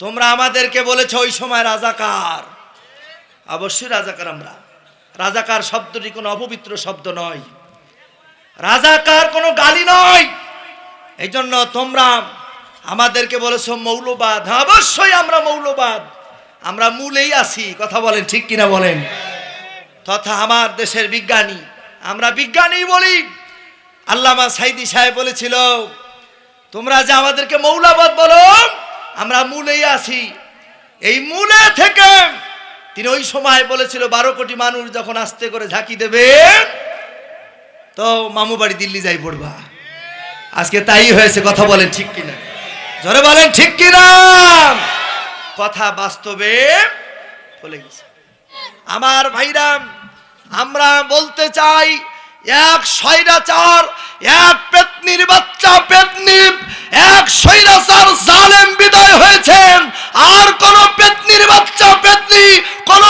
তোমরা আমাদেরকে বলেছ ওই সময় রাজাকার। অবশ্যই রাজাকার আমরা। রাজাকার শব্দটি কোনো অপবিত্র শব্দ নয়। রাজাকার কোনো গালি নয়। এই জন্য তোমরা আমাদেরকে বলেছ মৌলবাদ। অবশ্যই আমরা মৌলবাদ। আমরা মূলেই আছি। কথা বলেন, ঠিক কিনা বলেন? তথা আমার দেশের বিজ্ঞানী। আমরা বিজ্ঞানী বলি। আল্লামা সাইদি সাহেব বলেছিল, তোমরা যে আমাদেরকে মৌলাবাদ বলো আমরা মূলেই আছি। এই মূলে থেকে তিনি ওই সময় বলেছিল, বারো কোটি মানুষ যখন আস্তে করে ঝাঁকি দেবে, তো মামু বাড়ি দিল্লি যাই পড়বা। আজকে তাই হয়েছে, কথা বলেন ঠিক কিনা? জোরে বলেন ঠিক কিনা? কথা বাস্তবে বলে গেছে। আমার ভাইরাম আমরা বলতে চাই, এক স্বৈরাচার, এক বাচ্চা এক জালেম বিদায় হয়েছেন। আর কোন বাচ্চা কোন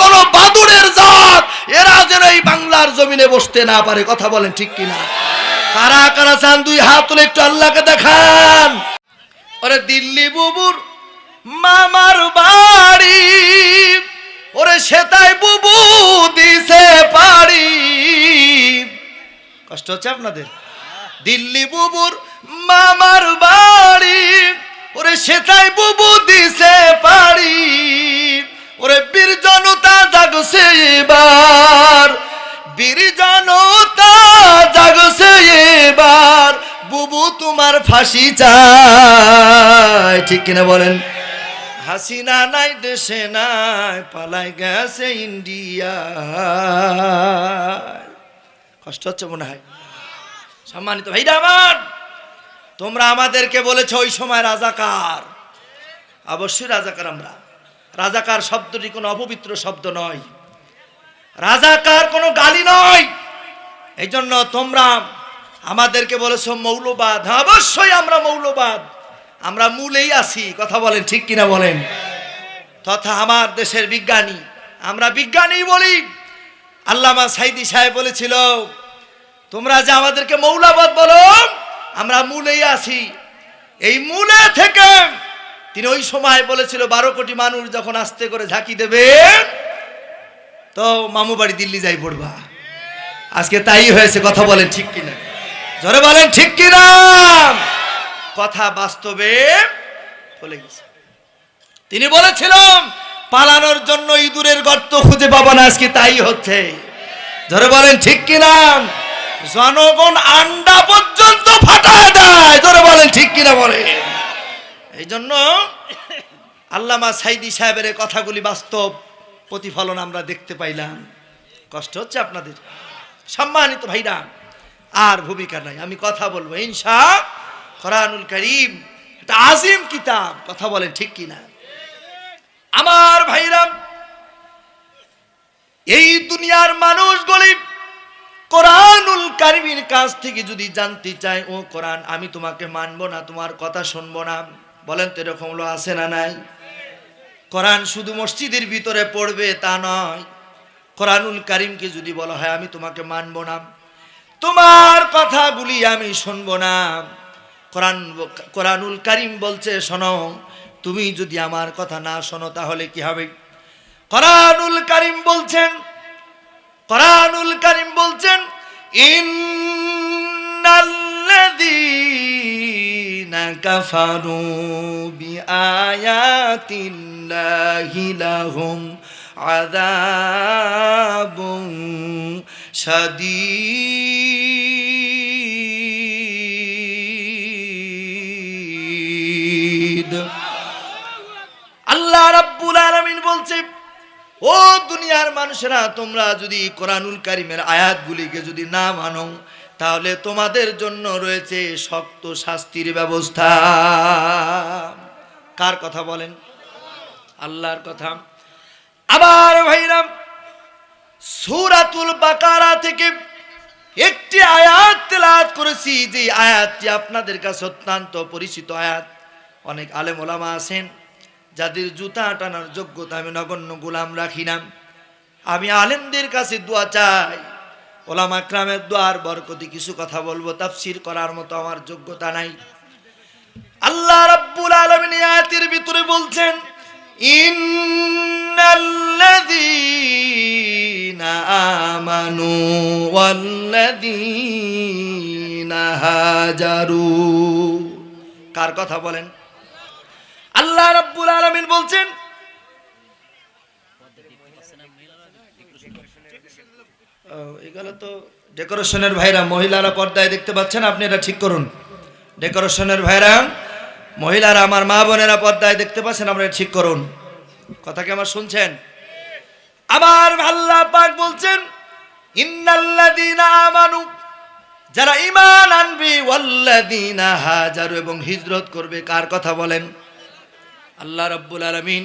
কোন বাদুড়ের জাত, এরা যেন এই বাংলার জমিনে বসতে না পারে। কথা বলেন ঠিক কিনা? কারা কারা চান? দুই হাত তুলে একটু আল্লাহকে দেখান। ওরে দিল্লি বুবুর মামার বাড়ি, ওরে সেতাই বুবু দিছে পারি কষ্ট হচ্ছে আপনাদের? দিল্লি বুবুর মামার বাড়ি। ওরে সেতাই বুবু দিছে পারি ওরে বীর জনতা জাগছে এবার। বীর জনতা জাগছে এবার। বুবু তোমার ফাঁসি চাই ঠিক কিনা বলেন? হাসিনা নাই, দেশে নাই, পালাই গেছে ইন্ডিয়া কষ্ট হচ্ছে মনে হয়। সম্মানিত ভাইরা আমার তোমরা আমাদেরকে বলেছ ওই সময় রাজাকার। অবশ্যই রাজাকার আমরা। রাজাকার শব্দটি কোনো অপবিত্র শব্দ নয়। রাজাকার কোনো গালি নয়। এই জন্য তোমরা আমাদেরকে বলেছ মৌলবাদ। হ্যাঁ, অবশ্যই আমরা মৌলবাদ। আমরা মূলেই আছি। কথা বলেন ঠিক কিনা বলেন? তথা আমার দেশের বিজ্ঞানী। আমরা বিজ্ঞানী বলি। আল্লামা সাইদি সাহেব বলেছিল তোমরা যে আমাদেরকে মৌলাবাদ বলো, আমরা মূলেই আছি। এই মূলে থেকে তিনি ওই সময় বলেছিল, বারো কোটি মানুষ যখন আস্তে করে ঝাঁকি দেবে, তো মামু বাড়ি দিল্লি যাই পড়বা। আজকে তাই হয়েছে, কথা বলেন ঠিক কিনা? জোরে বলেন ঠিক কিনা? কথা বাস্তবে বলে গেছে। তিনি বলেছিলাম পালানোর জন্য ইঁদুরের গর্ত খুঁজে পাবো না, আজকে তাই হচ্ছে। ধরে বলেন ঠিক কিনা? জনগণ আন্ডা পর্যন্ত ফাটায় দেয়। ধরে বলেন, ঠিক কিনা বলে? এই জন্য আল্লামা সাইদি সাহেবের কথাগুলি বাস্তব প্রতিফলন আমরা দেখতে পাইলাম। কষ্ট হচ্ছে আপনাদের। সম্মানিত ভাইরা আর ভূমিকা নাই। আমি কথা বলব, ইনশা কোরআনুল করিম এটা আজিম কিতাব। কথা বলেন, ঠিক কিনা? আমার ভাইরাম এই দুনিয়ার মানুষগুলি কোরআনুল কারিমের কাছ থেকে যদি জানতে চায়, ও কোরআন, আমি তোমাকে মানবো না, তোমার কথা শুনব না। বলেন তো এরকম হলো আছে না নাই? কোরআন শুধু মসজিদের ভিতরে পড়বে তা নয়। কোরআনুল কারিমকে যদি বলা হয়, আমি তোমাকে মানবো না, তোমার কথাগুলি আমি শুনব না। কোরআন কোরআনুল কারিম বলছে, শোনো, তুমি যদি আমার কথা না শোনো তাহলে কি হবে? কোরআনুল কারিম বলছেন কোরআনুল কারিম বলছেন ইন্নাল্লাযীনা কাফারু বিআয়াতিল্লাহি লাহুম আযাবুন শাদীদ। আল্লাহ রাব্বুল আলামিন বলছে ও দুনিয়ার মানুষেরা, তোমরা যদি কোরআনুল কারিমের আয়াতগুলিকে যদি না মানো, তাহলে তোমাদের জন্য রয়েছে শক্ত শাস্তির ব্যবস্থা। কার কথা বলেন? আল্লাহর কথা। আবার ভাইরাম, সূরাতুল বাকারা থেকে একটি আয়াত তেলাওয়াত করেছি, যে আয়াতটি আপনাদের কাছে অত্যন্ত পরিচিত আয়াত। অনেক আলেম ওলামা আছেন যাদের জুতা টানার যোগ্যতা আমি নগণ্য গোলাম রাখি না। আমি আলেমদের কাছে দোয়া চাই। ওলামা ক্রামের দোয়ার বরকতি কিছু কথা বলব, তাফসির করার মতো আমার যোগ্যতা নাই। আল্লাহ রাব্বুল আলামিন আয়াতের ভিতরে বলছেন আমানু কার কথা বলেন? আল্লাহ রাব্বুল আলামিন বলছেন এগুলো তো ডেকোরেশনের ভাইরা, মহিলারা পর্দায় দেখতে পাচ্ছেন, আপনি এটা ঠিক করুন। ডেকোরেশনের ভাইরা, মহিলারা, আমার মা বোনেরা পর্দায় দেখতে পাচ্ছেন আপনারা ঠিক করুন। কথা কি আমার শুনছেন? আবার আল্লাহ পাক বলছেন, ইন্নাল্লাযীনা আমানু, যারা ঈমান আনবে, ওয়াল্লাযীনা হাজারু এবং হিজরত করবে, কার কথা বলেন? আল্লাহ রব্বুল আলামিন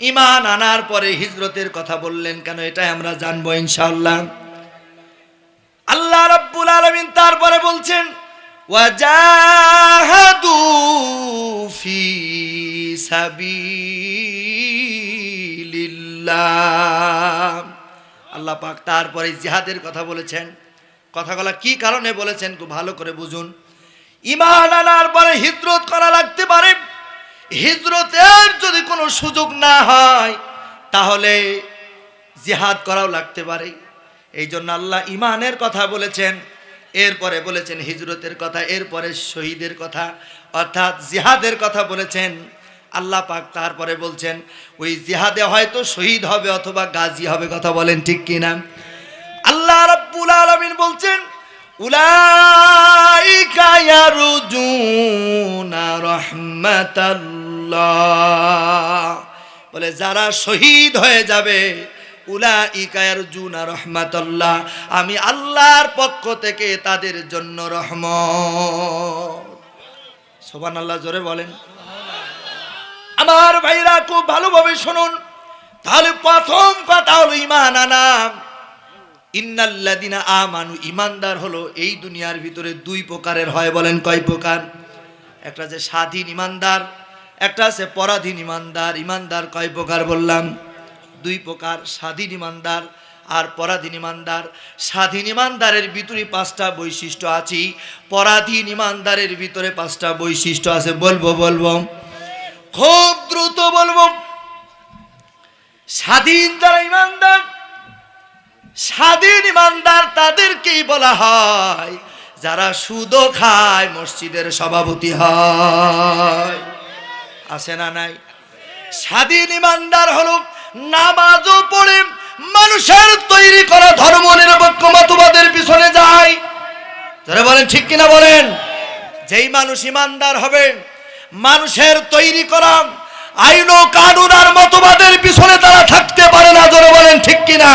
ইমান আনার পরে হিজরতের কথা বললেন, কেন এটাই আমরা জানব ইনশাআল্লাহ। আল্লাহ রব্বুল আলামিন তারপরে বলছেন, ওয়াজাহাদু ফি আল্লাহ পাক তারপরে জিহাদের কথা বলেছেন। কথাগুলা কি কারণে বলেছেন খুব ভালো করে বুঝুন। ইমান আনার পরে হিজরত করা লাগতে পারে হিজরতের যদি কোনো সুযোগ না হয়, তাহলে জিহাদ করাও লাগতে পারে। এই জন্য আল্লাহ ইমানের কথা বলেছেন, এরপরে বলেছেন হিজরতের কথা, এরপরে শহীদের কথা, অর্থাৎ জিহাদের কথা বলেছেন। আল্লাহ পাক তারপরে বলছেন, ওই জিহাদে হয়তো শহীদ হবে অথবা গাজী হবে, কথা বলেন ঠিক কিনা? আল্লাহ রাব্বুল আলামিন বলছেন উলাইকা ইয়ারজুনা রাহমাতাল্লাহ। বলে, যারা শহীদ হয়ে যাবে, উলাইকা ইয়ারজুনা রাহমাতাল্লাহ, আমি আল্লাহর পক্ষ থেকে তাদের জন্য রহমত। আল্লাহ জোরে বলেন। আমার ভাইরা, খুব ভালোভাবে শুনুন। তাহলে প্রথম কথা হলো ইমান আনা। ইন্নাল্লাদিনা আমানু ইমানদার হলো এই দুনিয়ার ভিতরে দুই প্রকারের হয়, বলেন কয় প্রকার? একটা যে স্বাধীন ইমানদার একটা আছে পরাধীন ইমানদার ইমানদার কয় প্রকার বললাম? দুই প্রকার, স্বাধীন ইমানদার আর পরাধীন ইমানদার স্বাধীন ইমানদারের ভিতরে পাঁচটা বৈশিষ্ট্য আছে, পরাধীন ইমানদারের ভিতরে পাঁচটা বৈশিষ্ট্য আছে। বলব বলব। খুব দ্রুত বলব। স্বাধীন যারা ইমানদার স্বাধীন ইমানদার তাদেরকেই বলা হয়, যারা সুদও খায়, মসজিদের সভাপতি হয়। আছে না নাই? স্বাধীন ইমানদার হলো নামাজও পড়ে, মানুষের তৈরি করা ধর্ম নিরপেক্ষ মতবাদের পিছনে যায়। যারা বলেন, ঠিক কিনা বলেন? যেই মানুষ ইমানদার হবে, মানুষের তৈরি করা আইন ও কানুন আর মতবাদের পিছনে তারা থাকতে পারে না যারা বলেন, ঠিক কিনা?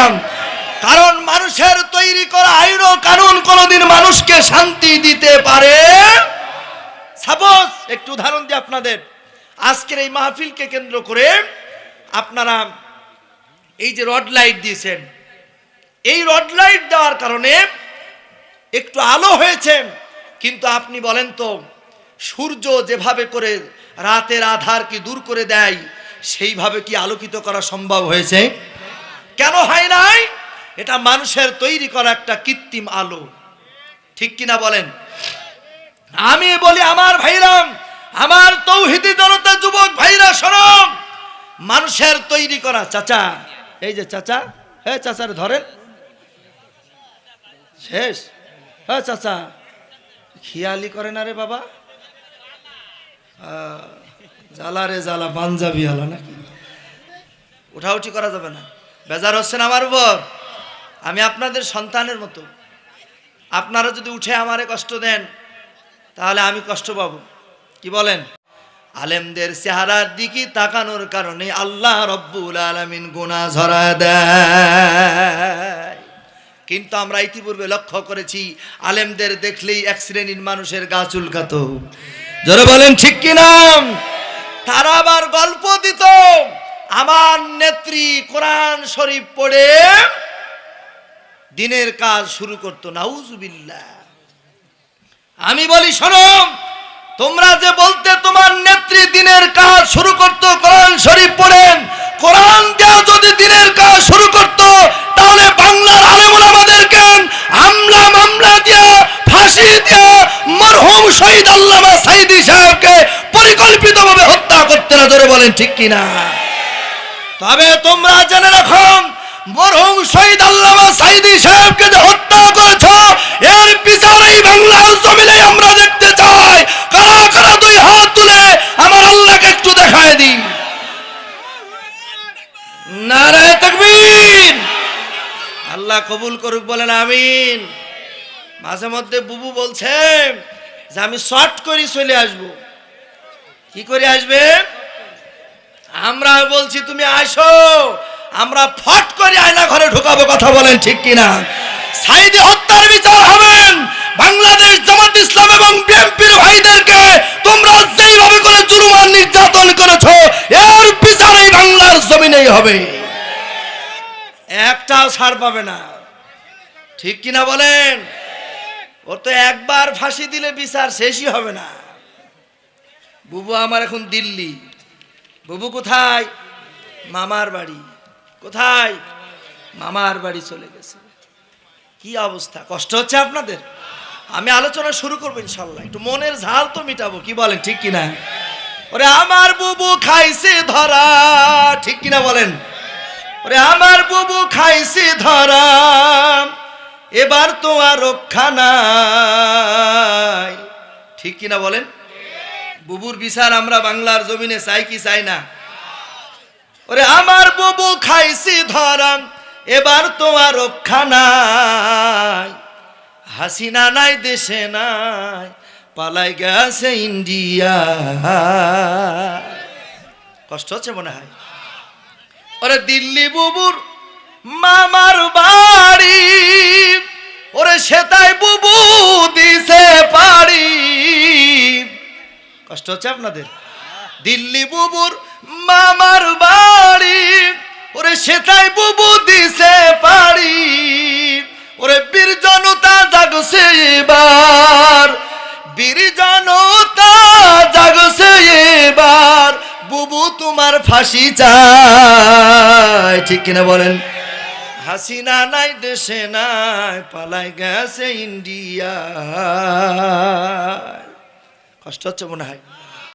কারণ মানুষের তৈরি করা আইন ও কানুন কোনোদিন মানুষকে শান্তি দিতে পারে। সাপোজ একটু উদাহরণ দিই আপনাদের। আজকের এই মাহফিলকে কেন্দ্র করে আপনারা এই যে রড লাইট দিয়েছেন, এই রড লাইট দেওয়ার কারণে একটু আলো হয়েছে। কিন্তু আপনি বলেন তো, সূর্য যেভাবে করে রাতের আধার কি দূর করে দেয়, সেইভাবে কি আলোকিত করা সম্ভব হয়েছে? কেন হয় নাই? এটা মানুষের তৈরি করা একটা কৃত্রিম আলো। ঠিক কিনা বলেন? আমি বলি, আমার ভাইরাম, আমার তৌহিদি জনতা, যুবক ভাইরা, সরম, মানুষের তৈরি করা। চাচা, এই যে চাচা হ্যাঁ চাচার ধরেন। শেষ। হ্যাঁ চাচা, খিয়ালি করে না রে বাবা? জ্বালা রে জ্বালা, পাঞ্জাবি হলো নাকি? উঠাউঠি করা যাবে না। বেজার হচ্ছেন আমার উপর। আমি আপনাদের সন্তানের মতো। আপনারা যদি উঠে আমারে কষ্ট দেন, তাহলে আমি কষ্ট পাবো। কি বলেন? আলেমদের চেহারার দিকে তাকানোর কারণে আল্লাহ রব্বুল আলমিন গুণা ঝরা দেয়। কিন্তু আমরা ইতিপূর্বে লক্ষ্য করেছি, আলেমদের দেখলেই এক শ্রেণির মানুষের গা চুলকাত। জোরে বলেন, ঠিক কিনা তারা আবার গল্প দিত, আমার নেত্রী কোরআন শরীফ পড়ে দিনের কাজ শুরু করতো, নাউজুবিল্লাহ। আমি বলি, শোনো, তোমরা যে বলতে তোমার নেত্রী দিনের কাজ শুরু করতো, কোরআন শরীফ পড়েন, কোরআন দেওয়া যদি দিনের কাজ শুরু করতো, তাহলে বাংলার আলেমুল আমাদেরকে হামলা, মামলা দিয়া, ফাঁসি দিয়া মরহুম শহীদ আল্লামা সাইদি সাহেবকে পরিকল্পিতভাবে হত্যা করতে না ধরে বলেন ঠিক কিনা? তবে তোমরা জেনে রাখো মরহুম শহীদ আল্লামা সাইদি সাহেবকে যে হত্যা করেছ, এর বিচার এই বাংলার জমিনে আমরা দেখতে চাই। কারা কারা দুই হাত তুলে আমার আল্লাহকে একটু দেখায় দিন। নারায় তাকবীর। আল্লাহ কবুল করুক, বলেন আমিন। মাঝে মধ্যে বুবু বলছে যে আমি শর্ট করে চলে আসব। কি করে আসবে? আমরা বলছি, তুমি আসো। আমরা ফট করে আয়না ঘরে ঢুকাবো, কথা বলেন ঠিক কিনা? সাইদি হত্যার বিচার হবেন বাংলাদেশ জামাত ইসলাম এবং বিএনপির ভাইদেরকে তোমরা যেইভাবে করে জুলুমান নির্যাতন করেছ, এর বিচার এই বাংলার জমিনেই হবে। একটাও ছাড় পাবে না। ঠিক কিনা বলেন? ওর তো একবার ফাঁসি দিলে বিচার শেষই হবে না। বুবু আমার এখন দিল্লি। বুবু কোথায়? মামার বাড়ি। কোথায়? মামার বাড়ি চলে গেছে। কি অবস্থা? কষ্ট হচ্ছে আপনাদের? আমি আলোচনা শুরু করব ইনশাল্লাহ একটু মনের ঝাল তো মিটাবো, কি বলেন, ঠিক কিনা? ওরে, আমার বুবু খাইছে ধরা, ঠিক কিনা বলেন? ওরে, আমার বুবু খাইছে ধরা, এবার তো আর রক্ষা নাই। ঠিক কিনা বলেন? বুবুর বিচার আমরা বাংলার জমিনে চাই কি চাই না? ওরে, আমার বুবু খাইছি ধরাম, এবার তো আর রক্ষা নাই। হাসিনা নাই, দেশে নাই, পালাই গেছে ইন্ডিয়া। কষ্ট হচ্ছে মনে হয়? ওরে, দিল্লি বুবুর মামার বাড়ি, ওরে, সেতাই বুবু দিছে পাড়ি। কষ্ট হচ্ছে আপনাদের? দিল্লি বুবুর মামার বাড়ি। ওরে সেটাই বুবু দিছে পাড়ি। ওরে বীর জনতা জাগছে এবার। বীর জনতা জাগছে এবার। বুবু তোমার ফাঁসি চায়। ঠিক কিনা বলেন? হাসিনা নাই, দেশে নাই, পালাই গেছে ইন্ডিয়া কষ্ট হচ্ছে মনে হয়।